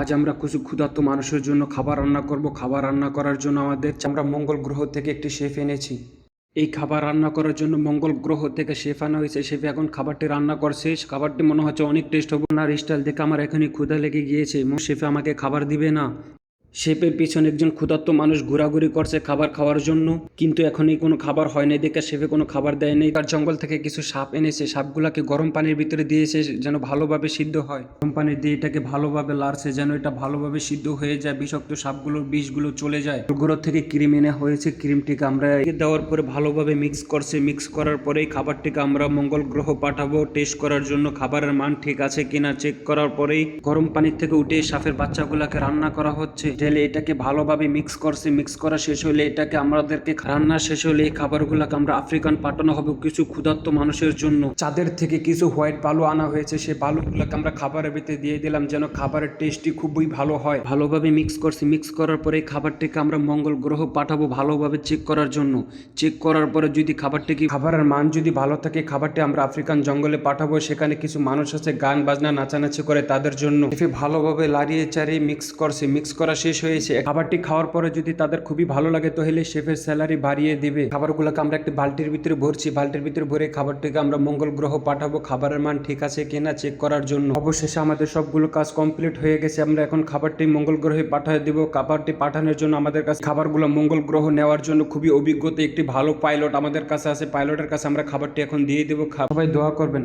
আজ আমরা কিছু ক্ষুধার্ত মানুষের জন্য খাবার রান্না করব। খাবার রান্না করার জন্য আমাদের আমরা মঙ্গল গ্রহ থেকে একটি শেফ এনেছি। এই খাবার রান্না করার জন্য মঙ্গল গ্রহ থেকে শেফ আনা হয়েছে। শেফ এখন খাবারটি রান্না করছে। খাবারটি মনে হচ্ছে অনেক টেস্ট হবে। না স্টাইল দেখে আমার এখনই ক্ষুধা লেগে গিয়েছে শেফে আমাকে খাবার দিবে না। শেফের পিছনে একজন ক্ষুধার্ত মানুষ ঘোরাঘুরি করছে খাবার খাওয়ার জন্য, কিন্তু এখনই কোনো খাবার হয়নি দেখে শেফে কোনো খাবার দেয়নি তার জঙ্গল থেকে কিছু সাপ এনেছে। সাপগুলাকে গরম পানির ভিতরে দিয়েছে যেন ভালোভাবে সিদ্ধ হয়। গরম পানি দিয়ে এটাকে ভালোভাবে লাড়ছে যেন এটা ভালোভাবে সিদ্ধ হয়ে যায়। বিষাক্ত সাপগুলোর বিষগুলো চলে যায়। গুঁড়ো থেকে ক্রিম এনে হয়েছে। ক্রিমটিকে আমরা দেওয়ার পরে ভালোভাবে মিক্স করছে। মিক্স করার পরেই খাবারটিকে আমরা মঙ্গল গ্রহ পাঠাবো। টেস্ট করার জন্য খাবারের মান ঠিক আছে কিনা চেক করার পরেই গরম পানির থেকে উঠে সাপের বাচ্চাগুলোকে রান্না করা হচ্ছে। ঢেলে এটাকে ভালোভাবে মিক্স করছে মিক্স করা শেষ হলে এটাকে আমাদেরকে রান্না শেষ হলে এই খাবারগুলোকে আমরা আফ্রিকান পাঠানো হবে কিছু ক্ষুধার্ত মানুষের জন্য। চাঁদের থেকে কিছু হোয়াইট বালু আনা হয়েছে সেই বালুগুলোকে আমরা খাবারের ভিতরে দিয়ে দিলাম যেন খাবারের টেস্টটি খুবই ভালো হয়। ভালোভাবে মিক্স করছি মিক্স করার পরে এই খাবারটিকে আমরা মঙ্গল গ্রহ পাঠাবো ভালোভাবে চেক করার জন্য। চেক করার পরে যদি খাবারটিকে, খাবারের মান যদি ভালো থাকে, খাবারটি আমরা আফ্রিকান জঙ্গলে পাঠাবো, সেখানে কিছু মানুষ আছে, গান বাজনা, নাচানাচি করে তাদের জন্য। ভালোভাবে লাড়িয়ে চাড়িয়ে মিক্স করছে মিক্স করা শেষ হয়েছে। খাবারটি খাওয়ার পরে যদি তাদের খুবই ভালো লাগে, তাহলে শেফের স্যালারি বাড়িয়ে দিবে। খাবারগুলোকে আমরা একটি বালতির ভিতরে ভরছি। বালতির ভিতরে ভরে খাবারটিকে আমরা মঙ্গল গ্রহ পাঠাবো। খাবারের মান ঠিক আছে কিনা চেক করার জন্য। অবশেষে আমাদের সবগুলো কাজ কমপ্লিট হয়ে গেছে। আমরা এখন খাবারটি মঙ্গল গ্রহে পাঠিয়ে দিব। খাবারটি পাঠানোর জন্য আমাদের কাছে খাবারগুলো মঙ্গল গ্রহ নেওয়ার জন্য খুবই অভিজ্ঞতা। একটি ভালো পাইলট আমাদের কাছে আছে। পাইলটের কাছে আমরা খাবারটি এখন দিয়ে দেবো। সবাই দোয়া করবেন।